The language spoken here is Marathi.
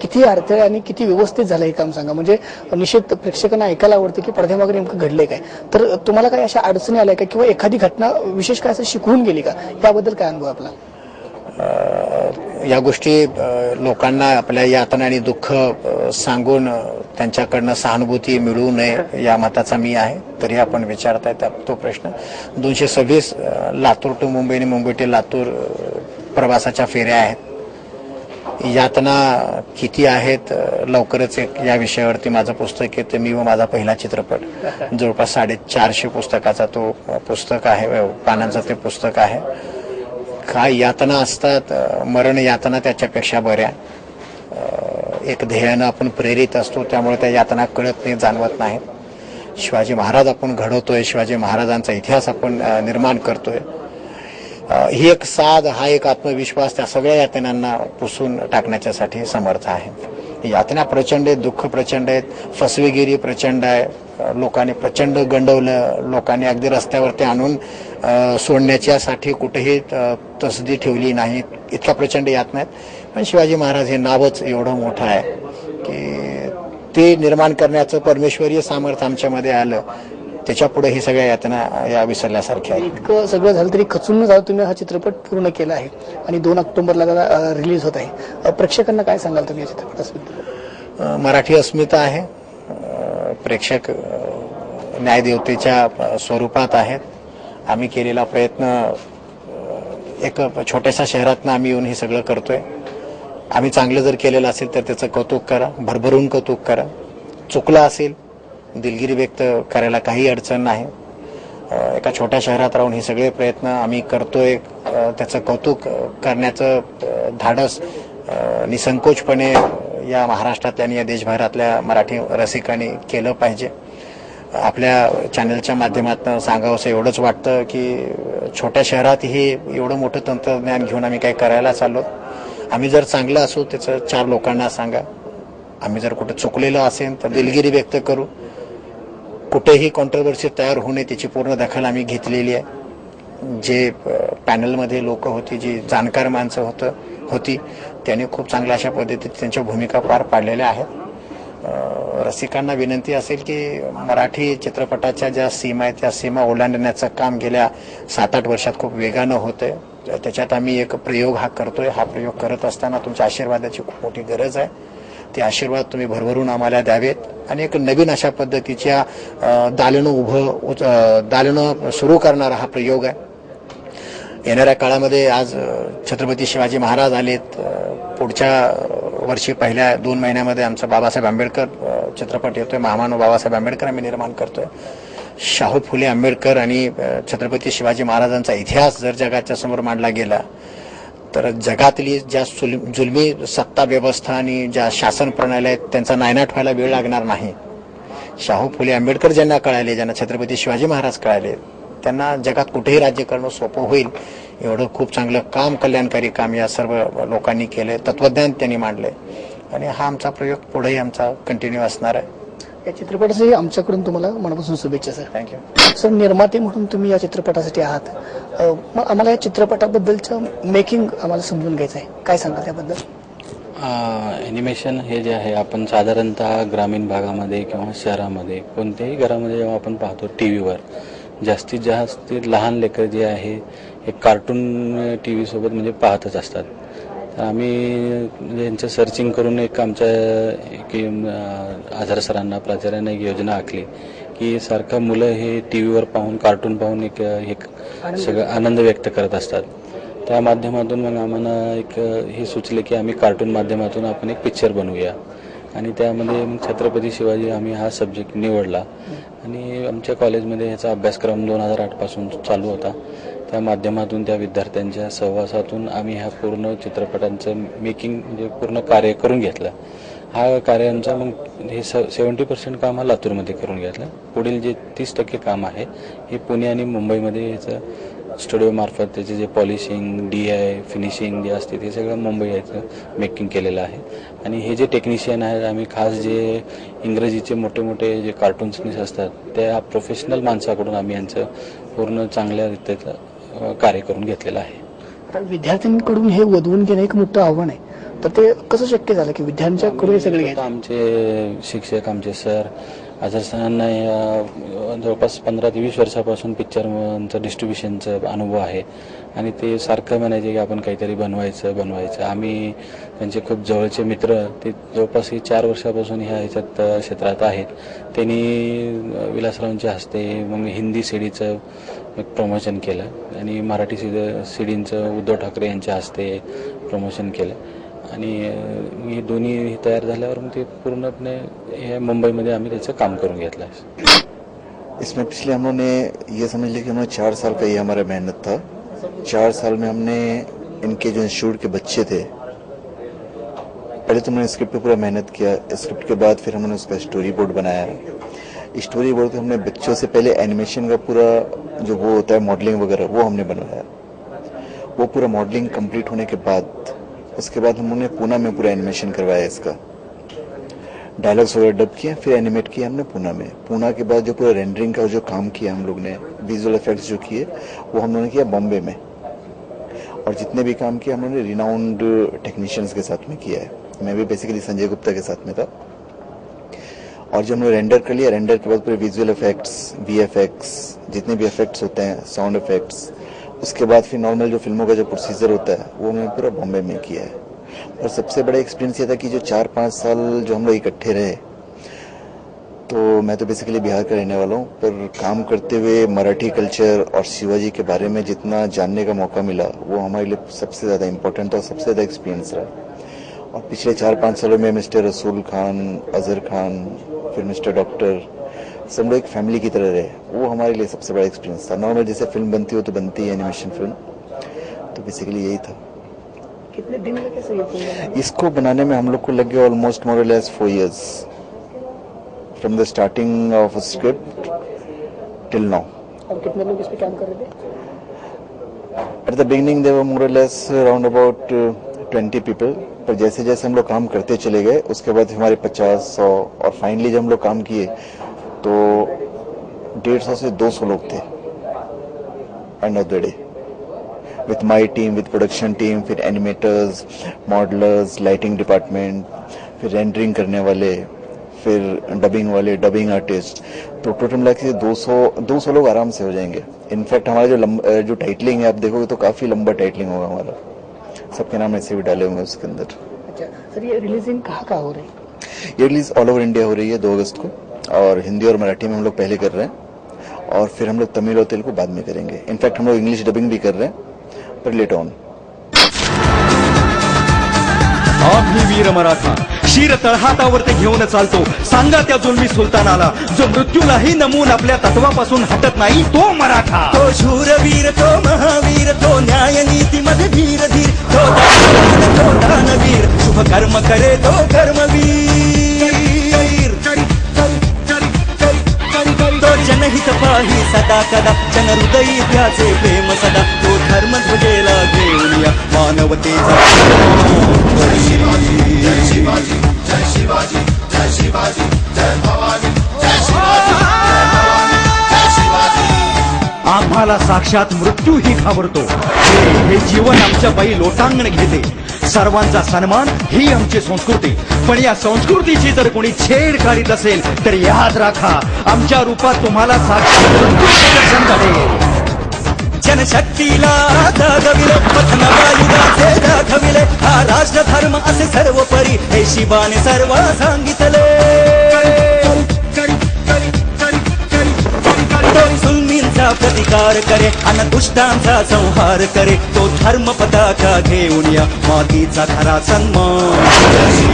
किती अडथळे आणि किती व्यवस्थित झालं हे काम सांगा. म्हणजे निश्चित प्रेक्षकांना ऐकायला आवडतं की पडद्यामागे नेमकं घडलंय काय. तर तुम्हाला काही अशा अडचणी आल्या का किंवा एखादी घटना विशेष काय असं शिकवून गेली का? याबद्दल काय अनुभव आपला? या गोष्टी लोकांना आपल्या यातना आणि दुःख सांगून त्यांच्याकडनं सहानुभूती मिळू नये या मताचा मी आहे. तरी आपण विचारताय त्या तो प्रश्न. दोनशे सव्वीस लातूर टू मुंबई आणि मुंबई ते लातूर प्रवासाच्या फेऱ्या आहेत. यातना किती आहेत लवकरच एक या विषयावरती माझं पुस्तक येते मी व माझा पहिला चित्रपट. जवळपास साडेचारशे पुस्तकाचा तो पुस्तक आहे पानांचं ते पुस्तक आहे. काय यातना असतात मरण यातना त्याच्यापेक्षा बऱ्या. एक ध्येयानं आपण प्रेरित असतो त्यामुळे त्या यातना कळत नाही जाणवत नाहीत. शिवाजी महाराज आपण घडवतोय शिवाजी महाराजांचा इतिहास आपण निर्माण करतोय. ही एक साध हा एक आत्मविश्वास त्या सगळ्या यातनांना पुसून टाकण्याच्यासाठी समर्थ आहे. यातना प्रचंड आहेत दुःख प्रचंड आहेत फसवेगिरी प्रचंड आहे लोकांनी प्रचंड गंडवलं लोकांनी अगदी रस्त्यावरती आणून सोडण्याच्यासाठी कुठेही तसदी ठेवली नाही. इतक्या प्रचंड यातना आहेत. पण शिवाजी महाराज हे नावच एवढं मोठं आहे की ते निर्माण करण्याचं परमेश्वरीय सामर्थ्य आमच्यामध्ये आलं. त्याच्या पुढे ही सगळ्या यातना या विसरल्यासारख्या आहेत. इतकं सगळं झालं तरी खचून जाऊ तुम्ही हा चित्रपट पूर्ण केला आहे आणि दोन ऑक्टोबरला रिलीज होत आहे. प्रेक्षकांना काय सांगाल तुम्ही या चित्रपटाबद्दल मराठी अस्मिता आहे. प्रेक्षक न्यायदेवतेच्या स्वरूपात आहेत. आम्ही केलेला प्रयत्न एक छोट्याशा शहरातनं आम्ही येऊन हे सगळं करतोय. आम्ही चांगलं जर केलेलं असेल तर त्याचं कौतुक करा भरभरून कौतुक करा. चुकलं असेल दिलगिरी व्यक्त करायला काही अडचण नाही. एका छोट्या शहरात राहून हे सगळे प्रयत्न आम्ही करतोय. त्याचं कौतुक करण्याचं धाडस निसंकोचपणे या महाराष्ट्रातल्या आणि या देशभरातल्या मराठी रसिकांनी केलं पाहिजे. आपल्या चॅनलच्या माध्यमातून सांगावं असं एवढंच वाटतं की छोट्या शहरातही एवढं मोठं तंत्रज्ञान घेऊन आम्ही काही करायला चाललो. आम्ही जर चांगलं असू त्याचं चार लोकांना सांगा. आम्ही जर कुठं चुकलेलं असेल तर दिलगिरी व्यक्त करू. कुठेही कॉन्ट्रोवर्सी तयार होऊ नये त्याची पूर्ण दखल आम्ही घेतलेली आहे. जे पॅनलमध्ये लोक होती जी जाणकार माणसं होतं होती त्यांनी खूप चांगल्या अशा पद्धतीत त्यांच्या भूमिका पार पाडलेल्या आहेत. रसिकांना विनंती असेल की मराठी चित्रपटाच्या ज्या सीमा आहेत त्या सीमा ओलांडण्याचं काम गेल्या सात आठ वर्षात खूप वेगानं होतं त्याच्यात आम्ही एक प्रयोग हा करतोय. हा प्रयोग करत असताना तुमच्या आशीर्वादाची खूप मोठी गरज आहे. ते आशीर्वाद तुम्ही भरभरून आम्हाला द्यावेत. आणि एक नवीन अशा पद्धतीच्या दालनं उभं उच- दालनं सुरू करणारा हा प्रयोग आहे. येणाऱ्या काळामध्ये आज छत्रपती शिवाजी महाराज आलेत. पुढच्या वर्षी पहिल्या दोन महिन्यामध्ये आमचा बाबासाहेब आंबेडकर चित्रपट येतोय. महामानव बाबासाहेब आंबेडकर आम्ही निर्माण करतोय. शाहू फुले आंबेडकर आणि छत्रपती शिवाजी महाराजांचा इतिहास जर जगाच्या समोर मांडला गेला तर जगातली ज्या सुल- जुलमी सत्ता व्यवस्था आणि ज्या शासन प्रणाली आहेत त्यांचा नायनाट व्हायला वेळ लागणार नाही. शाहू फुले आंबेडकर ज्यांना कळाले ज्यांना छत्रपती शिवाजी महाराज कळाले त्यांना जगात कुठेही राज्य करणं सोपं होईल एवढं खूप चांगलं काम कल्याणकारी काम या सर्व लोकांनी केलंय तत्वज्ञान त्यांनी मांडलंय. आणि हा आमचा प्रयोग पुढेही आमचा कंटिन्यू असणार आहे. या चित्रपटासाठी आमच्याकडून तुम्हाला मनापासून शुभेच्छा सर. थँक्यू सर निर्माते म्हणून तुम्ही या चित्रपटासाठी आहात. अ, मग आम्हाला या चित्रपटाबद्दलचं मेकिंग आम्हाला समजून घ्यायचं आहे. काय सांगा त्याबद्दल? ॲनिमेशन हे जे आहे आपण साधारणतः ग्रामीण भागामध्ये किंवा शहरामध्ये कोणत्याही घरामध्ये जेव्हा आपण पाहतो टी व्हीवर जास्तीत जास्त लहान लेकर जे आहे हे कार्टून टी व्हीसोबत म्हणजे पाहतच असतात. तर आम्ही म्हणजे यांचं सर्चिंग करून एक आमच्या की आधार सरांना प्राचार्यांना एक योजना आखली की सारखं मुलं हे टी व्हीवर पाहून कार्टून पाहून एक एक सगळं आनंद व्यक्त करत असतात. त्या माध्यमातून मग आम्हाला एक हे सुचले की आम्ही कार्टून माध्यमातून आपण एक पिक्चर बनवूया. आणि त्यामध्ये मग छत्रपती शिवाजी आम्ही हा सब्जेक्ट निवडला. आणि आमच्या कॉलेजमध्ये ह्याचा अभ्यासक्रम दोन हजार आठपासून चालू होता. त्या माध्यमातून त्या विद्यार्थ्यांच्या सहवासातून आम्ही ह्या पूर्ण चित्रपटांचं मेकिंग म्हणजे पूर्ण कार्य करून घेतलं. हा कार्यांचा मग हे स सेवन्टी पर्सेंट काम हा लातूरमध्ये करून घेतलं. पुढील जे तीस टक्के काम आहे हे पुणे आणि मुंबईमध्ये याचं स्टुडिओमार्फत त्याचे जे पॉलिशिंग डी आय फिनिशिंग जे असते ते सगळं मुंबई याचं मेकिंग केलेलं आहे. आणि हे जे टेक्निशियन आहेत आम्ही खास जे इंग्रजीचे मोठे मोठे जे कार्टून्सनीस असतात त्या प्रोफेशनल माणसाकडून आम्ही यांचं पूर्ण चांगल्या रीतीचं कार्य करून घेतलेलं आहे. विद्यार्थ्यांकडून हे वधवून घेणं एक मोठं आव्हान आहे. तर ते कसं शक्य झालं की विद्यार्थ्यांकडून हे सगळे घ्यायचं? आमचे शिक्षक आमचे सर आझर सरांना या जवळपास पंधरा ते वीस वर्षापासून पिक्चरचं डिस्ट्रीब्युशनचं अनुभव आहे. आणि ते सारखं म्हणायचे की आपण काहीतरी बनवायचं बनवायचं. आम्ही त्यांचे खूप जवळचे मित्र ते जवळपास हे चार वर्षापासून ह्या ह्याच्यात क्षेत्रात आहेत. त्यांनी अ, विलासरावांच्या हस्ते मग हिंदी सीडीचं एक प्रमोशन केलं. आणि मराठी सीड सीडींचं उद्धव ठाकरे यांच्या हस्ते प्रमोशन केलं. आणि अ, हे दोन्ही तयार हे त्याचं काम आहे. इसमें पिछले हम लोगों ने ये समझ लिया कि हमने चार साल का ये हमारा मेहनत था। चार साल में हमने इनके जो इंस्टीट्यूट के बच्चे थे पहले तो हमने स्क्रिप्ट पे पूरा मेहनत किया। स्क्रिप्ट के बाद फिर हमने उसका स्टोरी बोर्ड बनाया। स्टोरी बोर्ड हमने बच्चों से पहले एनिमेशन का पूरा जो वो होता है मॉडलिंग वगैरह वो हमने बनवाया। वो पूरा मॉडलिंग कंप्लीट होने के बाद उसके बाद हमने पूना में पूरा एनिमेशन करवाया इसका। डायलॉग्स वगैरह डब किए, फिर एनिमेट किया हमने पूना में। पूना के बाद जो पूरा रेंडरिंग का जो काम किया हम लोग ने विजुअल इफेक्ट्स जो किए, वो हम लोगों ने किया बॉम्बे में। और जितने भी काम किए हम लोगों ने रिनाउंड टेक्नीशियंस के साथ में किया है। मैं भी बेसिकली संजय गुप्ता के साथ में था। और जब हमने रेंडर कर लिया रेंडर के बाद पूरे विजुअल इफेक्ट्स वी जितने भी इफेक्ट्स होते हैं साउंड इफेक्ट्स उसके बाद फिर नॉर्मल जो फ़िल्मों का जो प्रोसीजर होता है, वो हमने पूरा बॉम्बे में किया है। और सबसे बड़ा एक्सपीरियंस ये था कि जो चार पाँच साल जो हम लोग इकट्ठे रहे तो मैं तो बेसिकली बिहार का रहने वाला हूँ। पर काम करते हुए मराठी कल्चर और शिवाजी के बारे में जितना जानने का मौका मिला, वो हमारे लिए सबसे ज़्यादा इम्पोर्टेंट और सबसे ज़्यादा एक्सपीरियंस रहा। और पिछले चार पाँच सालों में मिस्टर रसूल खान, अजहर खान, फिर मिस्टर डॉक्टर सब लोग एक फैमिली की तरह रहे। वो हमारे लिए सबसे बड़ा एक्सपीरियंस था। नॉर्मल जैसे फ़िल्म बनती हो तो बनती है एनिमेशन फ़िल्म तो बेसिकली यही था। कितने दिन ये इसको बनाने में हम लोग को लग almost more less four years from the starting of script till now और कितने लोग इस पे काम कर रहे थे? Eight the beginning they were more less around about twenty people पर जैसे जैसे हम लोग काम करते चले गए उसके बाद हमारे पचास सौ और फाइनली जब हम लोग काम किए तो डेढ़ सौ से दो सौ लोग थे end of the day with my team, with production team, फिर एनिमेटर्स मॉडलर्स लाइटिंग डिपार्टमेंट फिर रेंडरिंग करने वाले फिर डबिंग वाले डबिंग आर्टिस्ट तो टोटल मिला के 200 200 लोग आराम से हो जाएँगे. इनफैक्ट हमारा जो लंब, जो टाइटलिंग है आप देखोगे तो काफ़ी लंबा टाइटलिंग होगा हमारा. सबके नाम ऐसे भी डाले होंगे उसके अंदर. अच्छा सर ये रिलीजिंग कहाँ कहाँ हो रही है? ये रिलीज़ ऑल ओवर इंडिया हो रही है दो अगस्त को. और हिंदी और मराठी में हम लोग पहले कर रहे हैं और फिर हम लोग तमिल और तेलुगु बाद में करेंगे। इनफैक्ट हम लोग इंग्लिश डबिंग भी कर रहे हैं पर लेट ऑन आम्ही वीर मराठा शिर तळहातावरती घेऊन चालतो. सांगा त्या जुलमी सुलतानाला जो मृत्यूलाही नमून आपल्या तत्वापासून हटत नाही तो मराठा. तो शूरवीर तो महावीर तो न्याय नीती मध्ये धीर धीर तो तो दानवीर. शुभ कर्म करे तो कर्मवीर. जनहित पाही सदा कदा जन हृदयी त्याचे प्रेम सदा. तो धर्म ध्वजेला घेऊन या मानवतेचा आम्हाला साक्षात मृत्यू ही घाबरतो. हे जीवन आमच्या बाई लोटांगण घेते. सर्वांचा सन्मान ही आमची संस्कृती. पण या संस्कृतीची जर कोणी छेड काढीत असेल तर याद राखा आमच्या रूपात तुम्हाला साक्षात जनशक्तीला दाखविले पथनवायुधाचे दाखविले हा राष्ट्र असे सर्वपरी हे शिवाने सर्व सांगितले. प्रतिकार करे अन दुष्टांचा संहार करे तो धर्म पताका घेऊन या मातीचा खरा सन्मान.